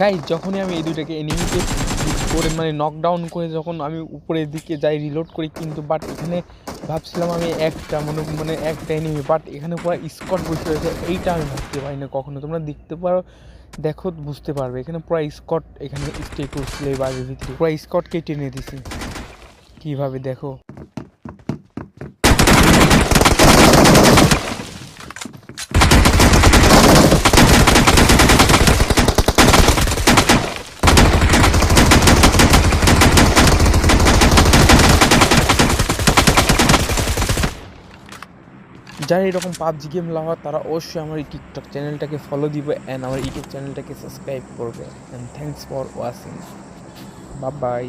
Guys যখনই আমি এই দুইটাকে এনিমিকে করে মানে নকডাউন করে যখন আমি উপরের দিকে যাই রিলোড করি, কিন্তু বাট এখানে ভাবছিলাম আমি একটা মনে মানে একটা এনিমি বাট এখানে পুরো স্কট বসে রয়েছে, এইটা আমি ভাবতে পারি না কখনো। তোমরা দেখতে পারো, দেখো, বুঝতে পারবে। এখানে পুরো স্কট এখানে স্টে করছিল এই বাড়ির ভিতরে পুরো স্কটকে টেনে দিছি। কীভাবে দেখো? যারা এরকম পাবজি গেম লাভার, তারা অবশ্যই আমার এই টিকটক চ্যানেলটাকে ফলো দিবে অ্যান্ড আমার ইউটিউব চ্যানেলটাকে সাবস্ক্রাইব করবে। And thanks for watching bye bye